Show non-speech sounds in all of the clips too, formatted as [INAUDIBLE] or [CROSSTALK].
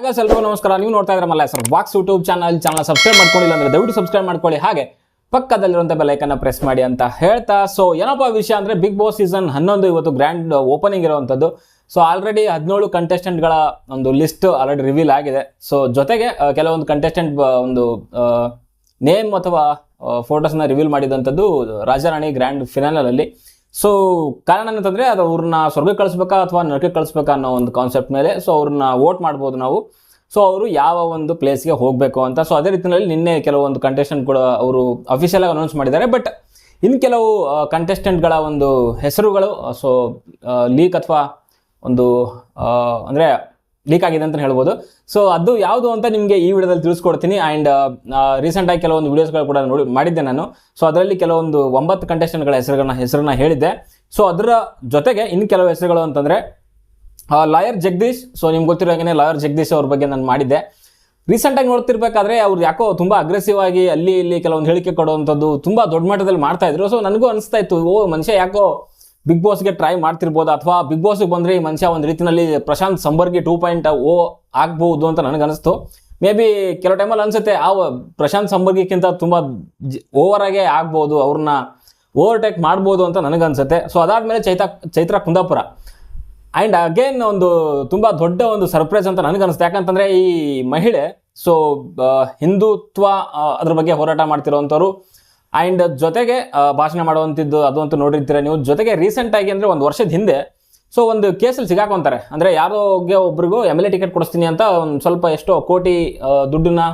ಈಗ ಎಲ್ರಿಗೂ ನಮಸ್ಕಾರ. ನೀವು ನೋಡ್ತಾ ಇದ್ರೆ Malla sir walks YouTube channel channel subscribe ಮಾಡ್ಕೊಂಡಿಲ್ಲ ಅಂದ್ರೆ ದಯವಿಟ್ಟು ಸಬ್ಸ್ಕ್ರೈಬ್ ಮಾಡ್ಕೊಳ್ಳಿ. ಹಾಗೆ ಪಕ್ಕದಲ್ಲಿರುವಂಥ ಬೆಲೈಕನ್ನ ಪ್ರೆಸ್ ಮಾಡಿ ಅಂತ ಹೇಳ್ತಾ. ಸೊ ಏನಪ್ಪ ವಿಷಯ ಅಂದ್ರೆ ಬಿಗ್ ಬಾಸ್ ಸೀಸನ್ ಹನ್ನೊಂದು ಇವತ್ತು ಗ್ರ್ಯಾಂಡ್ ಓಪನಿಂಗ್ ಇರುವಂಥದ್ದು ಸೊ ಆಲ್ರೆಡಿ ಹದಿನೇಳು ಕಂಟೆಸ್ಟೆಂಟ್ಗಳ ಒಂದು ಲಿಸ್ಟ್ ಆಲ್ರೆಡಿ ರಿವೀಲ್ ಆಗಿದೆ. ಸೊ ಜೊತೆಗೆ ಕೆಲವೊಂದು ಕಂಟೆಸ್ಟೆಂಟ್ ಒಂದು ನೇಮ್ ಅಥವಾ ಫೋಟೋಸ್ನ ರಿವೀಲ್ ಮಾಡಿದಂಥದ್ದು ರಾಜಾರಾಣಿ ಗ್ರ್ಯಾಂಡ್ ಫಿನಾಲಲ್ಲಿ ಸೊ ಕಾರಣ ಏನಂತಂದ್ರೆ ಅದು ಅವ್ರನ್ನ ಸ್ವರ್ಗಕ್ಕೆ ಕಳಿಸ್ಬೇಕಾ ಅಥವಾ ನರಕಕ್ಕೆ ಕಳಿಸ್ಬೇಕಾ ಅನ್ನೋ ಒಂದು ಕಾನ್ಸೆಪ್ಟ್ ಮೇಲೆ ಸೊ ಅವ್ರನ್ನ ವೋಟ್ ಮಾಡ್ಬೋದು ನಾವು. ಸೊ ಅವರು ಯಾವ ಒಂದು ಪ್ಲೇಸ್ಗೆ ಹೋಗಬೇಕು ಅಂತ ಸೊ ಅದೇ ರೀತಿಯಲ್ಲಿ ನಿನ್ನೆ ಕೆಲವೊಂದು ಕಂಟೆಸ್ಟೆಂಟ್ ಕೂಡ ಅವರು ಅಫಿಷಿಯಲ್ ಆಗಿ ಅನೌನ್ಸ್ ಮಾಡಿದ್ದಾರೆ. ಬಟ್ ಇನ್ನು ಕೆಲವು ಕಂಟೆಸ್ಟೆಂಟ್ಗಳ ಒಂದು ಹೆಸರುಗಳು ಸೊ ಲೀಕ್ ಅಥವಾ ಒಂದು ಅಂದರೆ ಅಂದ್ರೆ ಲೀಕ್ ಆಗಿದೆ ಅಂತ ಹೇಳ್ಬೋದು. ಸೊ ಅದು ಯಾವುದು ಅಂತ ನಿಮಗೆ ಈ ವಿಡಿಯೋದಲ್ಲಿ ತಿಳಿಸ್ಕೊಡ್ತೀನಿ. ಆ್ಯಂಡ್ ರೀಸೆಂಟಾಗಿ ಕೆಲವೊಂದು ವೀಡಿಯೋಸ್ಗಳು ಕೂಡ ನೋಡಿ, ಮಾಡಿದ್ದೆ ನಾನು. ಸೊ ಅದರಲ್ಲಿ ಕೆಲವೊಂದು ಒಂಬತ್ತು ಕಂಟೆಸ್ಟೆಂಟ್ಗಳ ಹೆಸರುಗಳನ್ನ ಹೆಸರನ್ನ ಹೇಳಿದ್ದೆ. ಸೊ ಅದರ ಜೊತೆಗೆ ಇನ್ನು ಕೆಲವು ಹೆಸರುಗಳು ಅಂತಂದರೆ ಲಾಯರ್ ಜಗದೀಶ್. ಸೊ ನಿಮ್ಗೆ ಗೊತ್ತಿರೋ ಹಾಗೆ ಲಾಯರ್ ಜಗದೀಶ್ ಅವ್ರ ಬಗ್ಗೆ ನಾನು ಮಾಡಿದ್ದೆ. ರೀಸೆಂಟಾಗಿ ನೋಡ್ತಿರ್ಬೇಕಾದ್ರೆ ಅವ್ರು ಯಾಕೋ ತುಂಬ ಅಗ್ರೆಸಿವ್ ಆಗಿ ಅಲ್ಲಿ ಇಲ್ಲಿ ಕೆಲವೊಂದು ಹೇಳಿಕೆ ಕೊಡುವಂಥದ್ದು ತುಂಬ ದೊಡ್ಡ ಮಟ್ಟದಲ್ಲಿ ಮಾಡ್ತಾ ಇದ್ರು. ಸೊ ನನಗೂ ಅನಿಸ್ತಾ ಇತ್ತು, ಓ, ಮನುಷ್ಯ ಯಾಕೋ ಬಿಗ್ ಬಾಸ್ಗೆ ಟ್ರೈ ಮಾಡ್ತಿರ್ಬೋದು? ಅಥವಾ ಬಿಗ್ ಬಾಸ್ಗೆ ಬಂದರೆ ಈ ಮನುಷ್ಯ ಒಂದು ರೀತಿಯಲ್ಲಿ Prashant Sambargi two point o ಆಗ್ಬೋದು ಅಂತ ನನಗನ್ನಿಸ್ತು ಮೇ ಬಿ ಕೆಲವು ಟೈಮಲ್ಲಿ ಅನ್ಸುತ್ತೆ, ಆ ಪ್ರಶಾಂತ್ ಸಂಬರ್ಗಿಕ್ಕಿಂತ ತುಂಬ ಓವರ್ ಆಗೇ ಆಗ್ಬೋದು ಅವ್ರನ್ನ ಓವರ್ಟೇಕ್ ಮಾಡ್ಬೋದು ಅಂತ ನನಗನ್ಸುತ್ತೆ ಸೊ ಅದಾದಮೇಲೆ ಚೈತಾ ಚೈತ್ರ ಕುಂದಾಪುರ. ಆ್ಯಂಡ್ ಅಗೇನ್ ಒಂದು ತುಂಬ ದೊಡ್ಡ ಒಂದು ಸರ್ಪ್ರೈಸ್ ಅಂತ ನನಗನ್ಸುತ್ತೆ ಯಾಕಂತಂದರೆ ಈ ಮಹಿಳೆ ಸೊ ಹಿಂದುತ್ವ ಅದ್ರ ಬಗ್ಗೆ ಹೋರಾಟ ಮಾಡ್ತಿರೋವಂಥವ್ರು ಆ್ಯಂಡ್ ಜೊತೆಗೆ ಭಾಷಣ ಮಾಡುವಂಥದ್ದು ಅದು ಅಂತೂ ನೋಡಿರ್ತೀರ ನೀವು. ಜೊತೆಗೆ ರೀಸೆಂಟಾಗಿ ಅಂದರೆ ಒಂದು ವರ್ಷದ ಹಿಂದೆ ಸೊ ಒಂದು ಕೇಸಲ್ಲಿ ಸಿಗಾಕೊಂತಾರೆ. ಅಂದರೆ ಯಾರೋಗೆ ಒಬ್ರಿಗೂ ಎಂ ಎಲ್ ಎ ಟಿಕೆಟ್ ಕೊಡಿಸ್ತೀನಿ ಅಂತ ಒಂದು ಸ್ವಲ್ಪ ಎಷ್ಟೋ ಕೋಟಿ ದುಡ್ಡನ್ನ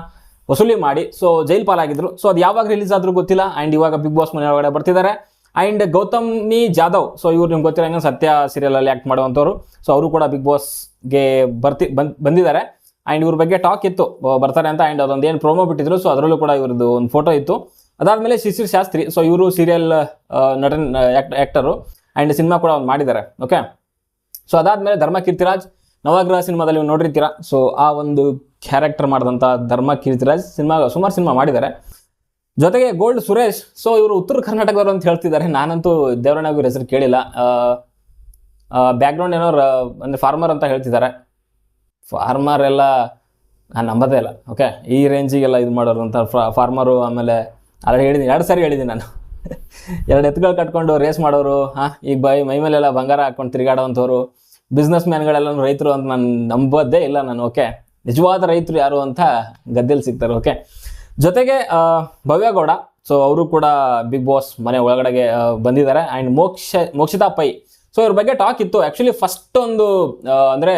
ವಸೂಲಿ ಮಾಡಿ ಸೊ ಜೈಲ್ ಪಾಲಾಗಿದ್ರು. ಸೊ ಅದು ಯಾವಾಗ ರಿಲೀಸ್ ಆದರೂ ಗೊತ್ತಿಲ್ಲ. ಆ್ಯಂಡ್ ಇವಾಗ ಬಿಗ್ ಬಾಸ್ ಮನೆ ಒಳಗಡೆ ಬರ್ತಿದ್ದಾರೆ. ಆ್ಯಂಡ್ ಗೌತಮಿ ಜಾಧವ್ ಸೊ ಇವ್ರು ನಿಮ್ಗೆ ಗೊತ್ತಿರೋ ಸತ್ಯ ಸೀರಿಯಲಲ್ಲಿ ಆ್ಯಕ್ಟ್ ಮಾಡುವಂಥವ್ರು ಸೊ ಅವರು ಕೂಡ ಬಿಗ್ ಬಾಸ್ಗೆ ಬರ್ತಿ, ಬಂದ್, ಬಂದಿದ್ದಾರೆ. ಆ್ಯಂಡ್ ಇವ್ರ ಬಗ್ಗೆ ಟಾಕ್ ಇತ್ತು ಬರ್ತಾರೆ ಅಂತ. ಆ್ಯಂಡ್ ಅದೊಂದು ಏನು ಪ್ರೋಮೋ ಬಿಟ್ಟಿದ್ರು. ಸೊ ಅದರಲ್ಲೂ ಕೂಡ ಇವ್ರದ್ದು ಒಂದು ಫೋಟೋ ಇತ್ತು. ಅದಾದಮೇಲೆ ಶಿಶಿರ್ ಶಾಸ್ತ್ರಿ. ಸೊ ಇವರು ಸೀರಿಯಲ್ ನಟನ್ ಆ್ಯಕ್ಟರು ಆ್ಯಂಡ್ ಸಿನಿಮಾ ಕೂಡ ಅವ್ರು ಮಾಡಿದ್ದಾರೆ. ಓಕೆ ಸೊ ಅದಾದಮೇಲೆ ಧರ್ಮ ಕೀರ್ತಿರಾಜ್ ನವಗ್ರಹ ಸಿನಿಮಾದಲ್ಲಿ ನೀವು ನೋಡಿರ್ತೀರಾ? ಸೊ ಆ ಒಂದು ಕ್ಯಾರೆಕ್ಟರ್ ಮಾಡಿದಂಥ ಧರ್ಮ ಕೀರ್ತಿರಾಜ್ ಸಿನಿಮಾ ಸುಮಾರು ಸಿನಿಮಾ ಮಾಡಿದ್ದಾರೆ. ಜೊತೆಗೆ ಗೋಲ್ಡ್ ಸುರೇಶ್. ಸೊ ಇವರು ಉತ್ತರ ಕರ್ನಾಟಕದವರು ಅಂತ ಹೇಳ್ತಿದ್ದಾರೆ. ನಾನಂತೂ ಅವ್ರ ಹೆಸರು ಕೇಳಿಲ್ಲ. ಬ್ಯಾಕ್ಗ್ರೌಂಡ್ ಏನೋ ಅಂದ್ರೆ ಫಾರ್ಮರ್ ಅಂತ ಹೇಳ್ತಿದ್ದಾರೆ. ಫಾರ್ಮರ್ ಎಲ್ಲ, ನಾನು ನಂಬೋದೇ ಇಲ್ಲ. ಓಕೆ ಈ ರೇಂಜಿಗೆಲ್ಲ ಇದು ಮಾಡೋರು ಅಂತ ಫಾರ್ಮರು ಆಮೇಲೆ ಆಲ್ರೆಡಿ ಹೇಳಿದ್ದೀನಿ ಎರಡು ಸಾರಿ ಹೇಳಿದ್ದೀನಿ ನಾನು. ಎರಡು ಎತ್ತುಗಳು ಕಟ್ಕೊಂಡು ರೇಸ್ ಮಾಡೋರು, ಹಾಂ, ಈಗ ಬೈ ಮೈ ಮೇಲೆಲ್ಲ ಬಂಗಾರ ಹಾಕೊಂಡು ತಿರುಗಾಡೋವಂಥವ್ರು ಬಿಸ್ನೆಸ್ ಮ್ಯಾನ್ಗಳೆಲ್ಲ ರೈತರು ಅಂತ ನಾನು ನಂಬೋದೇ ಇಲ್ಲ ನಾನು ಓಕೆ ನಿಜವಾದ ರೈತರು ಯಾರು ಅಂತ ಗದ್ದೆಲಿ ಸಿಗ್ತಾರೆ ಓಕೆ ಜೊತೆಗೆ ಭವ್ಯಗೌಡ ಭವ್ಯ ಗೌಡ ಸೊ ಅವರು ಕೂಡ ಬಿಗ್ ಬಾಸ್ ಮನೆ ಒಳಗಡೆಗೆ ಬಂದಿದ್ದಾರೆ ಆ್ಯಂಡ್ ಮೋಕ್ಷ ಮೋಕ್ಷಿತಾ ಪೈ ಸೊ ಇವ್ರ ಬಗ್ಗೆ ಟಾಕ್ ಇತ್ತು. ಆ್ಯಕ್ಚುಲಿ ಫಸ್ಟ್ ಒಂದು ಅಂದ್ರೆ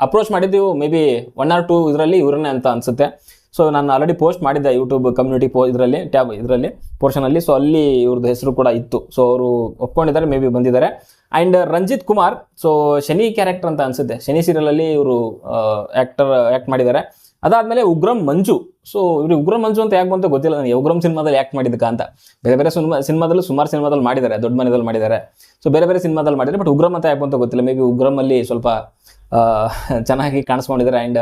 ಅಪ್ರೋಚ್ ಮಾಡಿದ್ದೀವಿ maybe one or two ಇದರಲ್ಲಿ ಇವ್ರನ್ನೇ ಅಂತ ಅನ್ಸುತ್ತೆ. ಸೊ ನಾನು ಆಲ್ರೆಡಿ ಪೋಸ್ಟ್ ಮಾಡಿದ್ದೆ ಯೂಟ್ಯೂಬ್ ಕಮ್ಯುನಿಟಿ ಪೋ ಇದರಲ್ಲಿ ಟ್ಯಾಬ್ ಇದರಲ್ಲಿ ಪೋರ್ಷನಲ್ಲಿ ಸೊ ಅಲ್ಲಿ ಇವ್ರದ್ದು ಹೆಸರು ಕೂಡ ಇತ್ತು. ಸೊ ಅವರು ಒಪ್ಕೊಂಡಿದ್ದಾರೆ ಮೇ ಬಿ ಬಂದಿದ್ದಾರೆ. And Ranjit Kumar so Shani character ಅಂತ ಅನ್ಸುತ್ತೆ. ಶನಿ ಸೀರಿಯಲಲ್ಲಿ ಇವರು ಆ್ಯಕ್ಟರ್ ಆ್ಯಕ್ಟ್ ಮಾಡಿದ್ದಾರೆ. ಅದಾದಮೇಲೆ ಉಗ್ರಂ ಮಂಜು. ಸೊ ಇವರು ಉಗ್ರಂ ಮಂಜು ಅಂತ ಯಾಕೆ ಬಂತ ಗೊತ್ತಿಲ್ಲ ನನಗೆ. ಉಗ್ರಂ ಸಿನಿಮಾದಲ್ಲಿ ಆ್ಯಕ್ಟ್ ಮಾಡಿದ್ದಕ್ಕ ಅಂತ. ಬೇರೆ ಬೇರೆ ಸಿನಿಮಾ, ಸಿನಿಮಾದಲ್ಲೂ ಸುಮಾರು ಸಿನಿಮಾದಲ್ಲಿ ಮಾಡಿದ್ದಾರೆ. ದೊಡ್ಡ ಮನೆಯಲ್ಲಿ ಮಾಡಿದ್ದಾರೆ. ಸೊ ಬೇರೆ ಬೇರೆ ಸಿನಿಮಾದಲ್ಲಿ ಮಾಡಿದ್ದಾರೆ. ಬಟ್ ಉಗ್ರಂ ಅಂತ ಯಾಕೆ ಬಂತ ಗೊತ್ತಿಲ್ಲ. ಮೇ ಬಿ ಉಗ್ರಮಲ್ಲಿ ಸ್ವಲ್ಪ [LAUGHS] ಚೆನ್ನಾಗಿ ಕಾಣಿಸ್ಕೊಂಡಿದ್ದಾರೆ. ಆ್ಯಂಡ್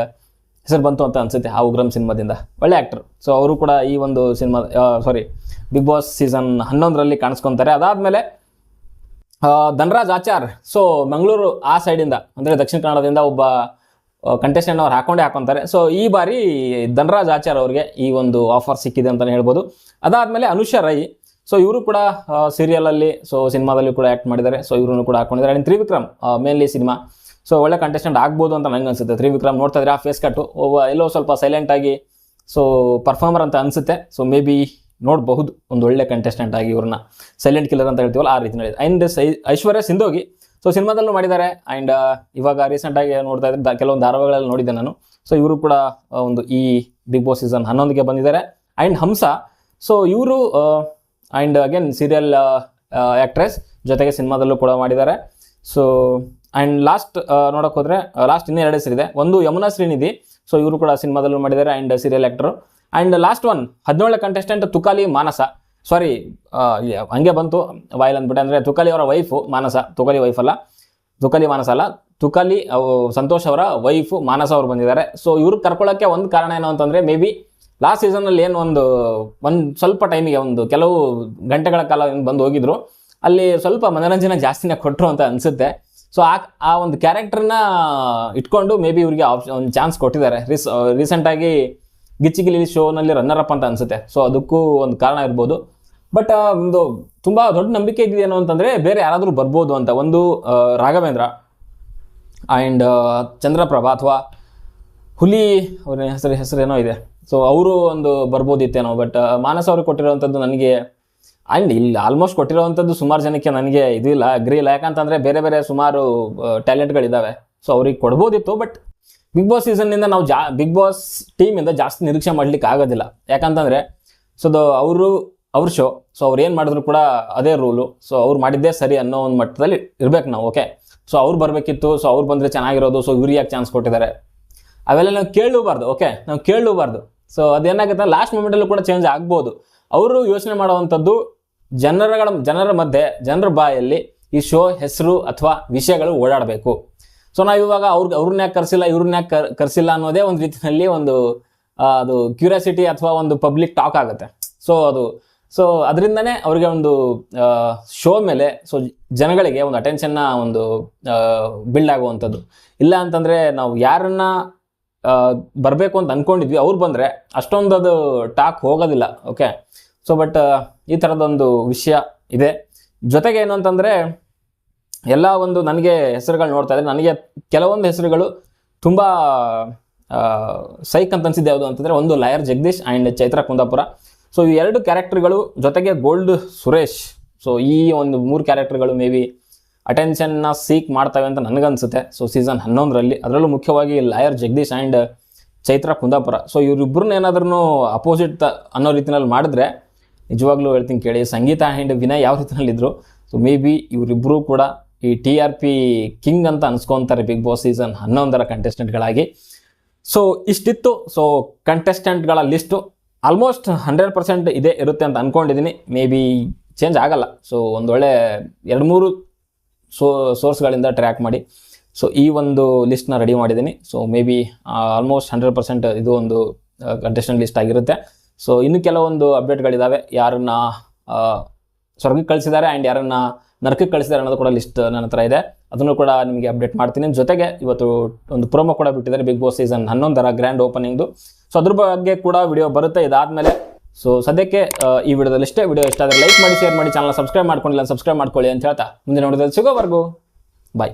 ಹೆಸರು ಬಂತು ಅಂತ ಅನ್ಸುತ್ತೆ ಆ ಉಗ್ರಂ ಸಿನಿಮಾದಿಂದ. ಒಳ್ಳೆ ಆ್ಯಕ್ಟರ್ ಸೊ ಅವರು ಕೂಡ ಈ ಒಂದು cinema sorry Bigg Boss season ಹನ್ನೊಂದರಲ್ಲಿ ಕಾಣಿಸ್ಕೊತಾರೆ. ಅದಾದಮೇಲೆ ಧನರಾಜ್ ಆಚಾರ್. ಸೊ ಮಂಗಳೂರು ಆ ಸೈಡಿಂದ ಅಂದರೆ ದಕ್ಷಿಣ ಕನ್ನಡದಿಂದ ಒಬ್ಬ ಕಂಟೆಸ್ಟೆಂಟ್ ಅವ್ರು ಹಾಕೊಂಡೇ ಹಾಕೊತಾರೆ. ಸೊ ಈ ಬಾರಿ ಧನರಾಜ್ ಆಚಾರ್ ಅವರಿಗೆ ಈ ಒಂದು ಆಫರ್ ಸಿಕ್ಕಿದೆ ಅಂತಲೇ ಹೇಳ್ಬೋದು. ಅದಾದಮೇಲೆ ಅನುಷಾ ರೈ. ಸೊ ಇವರು ಕೂಡ ಸೀರಿಯಲಲ್ಲಿ ಸೊ ಸಿನಿಮಾದಲ್ಲಿ ಕೂಡ ಆ್ಯಕ್ಟ್ ಮಾಡಿದ್ದಾರೆ. ಸೊ ಇವ್ರನ್ನು ಕೂಡ ಹಾಕೊಂಡಿದ್ದಾರೆ. And Trivikram mainly cinema. So ಒಳ್ಳೆ ಕಂಟೆಸ್ಟೆಂಟ್ ಆಗ್ಬೋದು ಅಂತ ನಂಗೆ ಅನ್ಸುತ್ತೆ. ತ್ರಿವಿಕ್ರಮ್ ನೋಡ್ತಾ ಇದ್ರೆ ಆ ಫೇಸ್ ಕಟ್ಟು ಎಲ್ಲೋ ಸ್ವಲ್ಪ ಸೈಲೆಂಟ್ ಆಗಿ ಸೊ ಪರ್ಫಾರ್ಮರ್ ಅಂತ ಅನಿಸುತ್ತೆ. ಸೊ ಮೇ ಬಿ ನೋಡಬಹುದು ಒಂದು ಒಳ್ಳೆ ಕಂಟೆಸ್ಟೆಂಟ್ ಆಗಿ ಇವ್ರನ್ನ. ಸೈಲೆಂಟ್ ಕಿಲ್ಲರ್ ಅಂತ ಹೇಳ್ತೀವಲ್ಲ, ಆ ರೀತಿ ನಡೆಯುತ್ತೆ ಆ್ಯಂಡ್ ಸೈ, ಐಶ್ವರ್ಯ ಸಿಂಧೋಗಿ ಸೊ ಸಿನಿಮಾದಲ್ಲೂ ಮಾಡಿದ್ದಾರೆ. ಆ್ಯಂಡ್ ಇವಾಗ ರೀಸೆಂಟಾಗಿ ನೋಡ್ತಾ ಇದ್ದರೆ ಕೆಲವೊಂದು ಧಾರಾವಾಹಿಗಳಲ್ಲಿ ನೋಡಿದ್ದೆ ನಾನು. ಸೊ ಇವರು ಕೂಡ ಒಂದು ಈ ಬಿಗ್ ಬಾಸ್ ಸೀಸನ್ ಹನ್ನೊಂದಕ್ಕೆ ಬಂದಿದ್ದಾರೆ. ಆ್ಯಂಡ್ ಹಂಸ ಸೊ ಇವರು ಆ್ಯಂಡ್ ಅಗೇನ್ ಸೀರಿಯಲ್ ಆ್ಯಕ್ಟ್ರೆಸ್ ಜೊತೆಗೆ ಸಿನಿಮಾದಲ್ಲೂ ಕೂಡ ಮಾಡಿದ್ದಾರೆ. ಸೊ ಆ್ಯಂಡ್ ಲಾಸ್ಟ್ ನೋಡೋಕೆ ಹೋದರೆ ಲಾಸ್ಟ್ ಇನ್ನೂ ಎರಡು ಹೆಸರಿದೆ ಒಂದು ಯಮುನಾ ಶ್ರೀನಿಧಿ ಸೊ ಇವರು ಕೂಡ ಸಿನಿಮಾದಲ್ಲೂ ಮಾಡಿದ್ದಾರೆ and serial actor and last one ಹದಿನೇಳನೇ ಕಂಟೆಸ್ಟೆಂಟ್ ತುಕಾಲಿ ಮಾನಸ. ಸಾರಿ ಹಂಗೆ ಬಂತು, ವಾಯಿಲ್ ಅಂದ್ಬಿಟ್ಟು. ಅಂದರೆ ತುಕಾಲಿ ಅವರ ವೈಫು ಮಾನಸ, ತುಕಾಲಿ ವೈಫ್ ಅಲ್ಲ. ತುಕಾಲಿ ಮಾನಸ ಅಲ್ಲ. ತುಕಾಲಿ ಸಂತೋಷ್ ಅವರ ವೈಫು ಮಾನಸ ಅವರು ಬಂದಿದ್ದಾರೆ. ಸೊ ಇವ್ರು ಕರ್ಕೊಳ್ಳೋಕ್ಕೆ ಒಂದು ಕಾರಣ ಏನು ಅಂತಂದರೆ ಮೇ ಬಿ ಲಾಸ್ಟ್ ಸೀಸನಲ್ಲಿ ಏನು ಒಂದು ಒಂದು ಸ್ವಲ್ಪ ಟೈಮಿಗೆ ಒಂದು ಕೆಲವು ಗಂಟೆಗಳ ಕಾಲ ಬಂದು ಹೋಗಿದ್ರು. ಅಲ್ಲಿ ಸ್ವಲ್ಪ ಮನೋರಂಜನೆ ಜಾಸ್ತಿನೇ ಕೊಟ್ಟರು ಅಂತ ಅನಿಸುತ್ತೆ. ಸೊ ಆ ಆ ಒಂದು ಕ್ಯಾರೆಕ್ಟರ್ನ ಇಟ್ಕೊಂಡು ಮೇ ಬಿ ಇವರಿಗೆ ಆಪ್ಷನ್ ಒಂದು ಚಾನ್ಸ್ ಕೊಟ್ಟಿದ್ದಾರೆ. ರೀಸ್ ರೀಸೆಂಟಾಗಿ ಗಿಚ್ಚಿಗಿಲಿ ಶೋನಲ್ಲಿ ರನ್ನರ್ ಅಪ್ ಅಂತ ಅನಿಸುತ್ತೆ. ಸೊ ಅದಕ್ಕೂ ಒಂದು ಕಾರಣ ಇರ್ಬೋದು. ಬಟ್ ಒಂದು ತುಂಬ ದೊಡ್ಡ ನಂಬಿಕೆ ಇದೆಯೇನು ಅಂತಂದರೆ ಬೇರೆ ಯಾರಾದರೂ ಬರ್ಬೋದು ಅಂತ. ಒಂದು ರಾಘವೇಂದ್ರ ಆ್ಯಂಡ್ ಚಂದ್ರಪ್ರಭಾ ಅಥವಾ ಹುಲಿ ಅವ್ರ ಹೆಸರು ಹೆಸರೇನೋ ಇದೆ. ಸೊ ಅವರು ಒಂದು ಬರ್ಬೋದಿತ್ತೇನೋ ಬಟ್ ಮಾನಸ ಅವ್ರಿಗೆ ಕೊಟ್ಟಿರೋವಂಥದ್ದು ನನಗೆ ಆ್ಯಂಡ್ ಇಲ್ಲಿ ಆಲ್ಮೋಸ್ಟ್ ಕೊಟ್ಟಿರೋವಂಥದ್ದು ಸುಮಾರು ಜನಕ್ಕೆ ನನಗೆ ಇದು ಇಲ್ಲ ಅಗ್ರಿ ಇಲ್ಲ. ಯಾಕಂತಂದರೆ ಬೇರೆ ಬೇರೆ ಸುಮಾರು ಟ್ಯಾಲೆಂಟ್ಗಳಿದ್ದಾವೆ ಸೊ ಅವ್ರಿಗೆ ಕೊಡ್ಬೋದಿತ್ತು ಬಟ್ ಬಿಗ್ ಬಾಸ್ ಸೀಸನ್ನಿಂದ ನಾವು ಜಾ ಬಿಗ್ ಬಾಸ್ ಟೀಮಿಂದ ಜಾಸ್ತಿ ನಿರೀಕ್ಷೆ ಮಾಡ್ಲಿಕ್ಕೆ ಆಗೋದಿಲ್ಲ. ಯಾಕಂತಂದರೆ ಸೊ ಅದು ಅವರು, ಅವ್ರ ಶೋ ಸೊ ಅವ್ರು ಏನು ಮಾಡಿದ್ರು ಕೂಡ ಅದೇ ರೂಲು ಸೊ ಅವ್ರು ಮಾಡಿದ್ದೇ ಸರಿ ಅನ್ನೋ ಒಂದು ಮಟ್ಟದಲ್ಲಿ ಇರ್ಬೇಕು ನಾವು ಓಕೆ ಸೊ ಅವ್ರು ಬರಬೇಕಿತ್ತು ಸೊ ಅವ್ರು ಬಂದರೆ ಚೆನ್ನಾಗಿರೋದು ಸೊ ಇವ್ರಿಗೆ ಯಾಕೆ ಚಾನ್ಸ್ ಕೊಟ್ಟಿದ್ದಾರೆ? ಅವೆಲ್ಲ ನಾವು ಕೇಳಲೂಬಾರ್ದು ಓಕೆ ನಾವು ಕೇಳಲೂಬಾರ್ದು. ಸೊ ಅದೇನಾಗುತ್ತೆ ಲಾಸ್ಟ್ ಮೂಮೆಂಟಲ್ಲೂ ಕೂಡ ಚೇಂಜ್ ಆಗ್ಬೋದು. ಅವರು ಯೋಚನೆ ಮಾಡುವಂಥದ್ದು ಜನರಗಳ, ಜನರ ಮಧ್ಯೆ, ಜನರ ಬಾಯಲ್ಲಿ ಈ ಶೋ ಹೆಸರು ಅಥವಾ ವಿಷಯಗಳು ಓಡಾಡಬೇಕು. ಸೊ ನಾವು ಇವಾಗ ಅವ್ರಿಗೆ ಅವ್ರನ್ನ ಯಾಕೆ ಕರೆಸಿಲ್ಲ, ಇವ್ರನ್ನ ಯಾಕೆ ಕರ್, ಕರೆಸಿಲ್ಲ ಅನ್ನೋದೇ ಒಂದು ರೀತಿಯಲ್ಲಿ ಒಂದು ಅದು ಕ್ಯೂರಿಯಾಸಿಟಿ ಅಥವಾ ಒಂದು ಪಬ್ಲಿಕ್ ಟಾಕ್ ಆಗುತ್ತೆ. ಸೊ ಅದು ಸೊ ಅದರಿಂದನೇ ಅವ್ರಿಗೆ ಒಂದು ಶೋ ಮೇಲೆ ಸೊ ಜನಗಳಿಗೆ ಒಂದು ಅಟೆನ್ಷನ್ನ ಒಂದು ಬಿಲ್ಡ್ ಆಗುವಂಥದ್ದು. ಇಲ್ಲ ಅಂತಂದರೆ ನಾವು ಯಾರನ್ನ ಬರಬೇಕು ಅಂತ ಅಂದ್ಕೊಂಡಿದ್ವಿ ಅವ್ರು ಬಂದರೆ ಅಷ್ಟೊಂದು ಅದು ಟಾಕ್ ಹೋಗೋದಿಲ್ಲ ಓಕೆ ಸೊ ಬಟ್ ಈ ಥರದೊಂದು ವಿಷಯ ಇದೆ. ಜೊತೆಗೆ ಏನು ಅಂತಂದರೆ, ಎಲ್ಲ ಒಂದು ನನಗೆ ಹೆಸರುಗಳು ನೋಡ್ತಾ ಇದ್ದರೆ ನನಗೆ ಕೆಲವೊಂದು ಹೆಸರುಗಳು ತುಂಬ ಸೈಕ್ ಅಂತ ಅನ್ಸಿದ್ದು ಯಾವುದು ಅಂತಂದರೆ, ಒಂದು lawyer Jagadish and Chaitra Kundapura. So ಈ ಎರಡು ಕ್ಯಾರೆಕ್ಟರ್ಗಳು ಜೊತೆಗೆ ಗೋಲ್ಡ್ ಸುರೇಶ್ ಸೊ ಈ ಒಂದು ಮೂರು ಕ್ಯಾರೆಕ್ಟರ್ಗಳು ಮೇ ಬಿ ಅಟೆನ್ಷನ್ನ ಸೀಕ್ ಮಾಡ್ತವೆ ಅಂತ ನನಗನ್ಸುತ್ತೆ. ಸೊ ಸೀಸನ್ ಹನ್ನೊಂದರಲ್ಲಿ ಅದರಲ್ಲೂ ಮುಖ್ಯವಾಗಿ lawyer Jagadish and Chaitra Kundapura. So ಇವರಿಬ್ಬರನ್ನ ಏನಾದ್ರೂ ಅಪೋಸಿಟ್ ಅನ್ನೋ ರೀತಿನಲ್ಲಿ ಮಾಡಿದ್ರೆ ನಿಜವಾಗ್ಲೂ ಹೇಳ್ತೀನಿ ಕೇಳಿ, ಸಂಗೀತ ಆ್ಯಂಡ್ ವಿನಯ್ ಯಾವ ರೀತಿಯಲ್ಲಿದ್ದರು ಸೊ ಮೇ ಬಿ ಇವರಿಬ್ಬರೂ ಕೂಡ ಈ ಟಿ ಆರ್ ಪಿ ಕಿಂಗ್ ಅಂತ ಅನ್ಸ್ಕೊತಾರೆ ಬಿಗ್ ಬಾಸ್ ಸೀಸನ್ ಹನ್ನೊಂದರ ಕಂಟೆಸ್ಟೆಂಟ್ಗಳಾಗಿ ಸೊ ಇಷ್ಟಿತ್ತು. ಸೊ ಕಂಟೆಸ್ಟೆಂಟ್ಗಳ ಲಿಸ್ಟು ಆಲ್ಮೋಸ್ಟ್ ಹಂಡ್ರೆಡ್ ಪರ್ಸೆಂಟ್ ಇದೇ ಇರುತ್ತೆ ಅಂತ ಅಂದ್ಕೊಂಡಿದ್ದೀನಿ ಮೇ ಬಿ ಚೇಂಜ್ ಆಗಲ್ಲ. ಸೊ ಒಂದೊಳ್ಳೆ ಎರಡು ಮೂರು ಸೋ, ಸೋರ್ಸ್ಗಳಿಂದ ಟ್ರ್ಯಾಕ್ ಮಾಡಿ. ಸೊ ಈ ಒಂದು ಲಿಸ್ಟ್ನ ರೆಡಿ ಮಾಡಿದ್ದೀನಿ. So maybe almost hundred percent ಇದು ಒಂದು ಕಂಟೆಸ್ಟೆಂಟ್ ಲಿಸ್ಟ್ ಆಗಿರುತ್ತೆ. ಸೊ ಇನ್ನು ಕೆಲವೊಂದು ಅಪ್ಡೇಟ್ಗಳಿದ್ದಾವೆ ಯಾರನ್ನ ಸ್ವರ್ಗಕ್ಕೆ ಕಳಿಸಿದ್ದಾರೆ ಆ್ಯಂಡ್ ಯಾರನ್ನ ನರಕಕ್ಕೆ ಕಳಿಸಿದ್ದಾರೆ ಅನ್ನೋದು ಕೂಡ ಲಿಸ್ಟ್ ನನ್ನ ಹತ್ರ ಇದೆ. ಅದನ್ನು ಕೂಡ ನಿಮಗೆ ಅಪ್ಡೇಟ್ ಮಾಡ್ತೀನಿ. ಜೊತೆಗೆ ಇವತ್ತು ಒಂದು ಪ್ರೋಮೋ ಕೂಡ ಬಿಟ್ಟಿದ್ದಾರೆ ಬಿಗ್ ಬಾಸ್ ಸೀಸನ್ ಹನ್ನೊಂದರ ಗ್ರ್ಯಾಂಡ್ ಓಪನಿಂಗ್ದು ಸೊ ಅದ್ರ ಬಗ್ಗೆ ಕೂಡ ವಿಡಿಯೋ ಬರುತ್ತೆ. ಇದಾದಮೇಲೆ ಸೊ ಸದ್ಯಕ್ಕೆ ಈ ವಿಡಿಯೋದಲ್ಲಿ ಇಷ್ಟೇ ವಿಡಿಯೋ ಇಷ್ಟ ಆದರೆ ಲೈಕ್ ಮಾಡಿ ಶೇರ್ ಮಾಡಿ ಚಾನಲ್ ಸಬ್ಸ್ಕ್ರೈಬ್ ಮಾಡ್ಕೊಂಡಿಲ್ಲ ಸಬ್ಸ್ಕ್ರೈಬ್ ಮಾಡ್ಕೊಳ್ಳಿ ಅಂತ ಹೇಳ್ತಾ. ಮುಂದೆ ನೋಡಿದ್ರೆ ಸಿಗೋವರೆಗೂ. ಬಾಯ್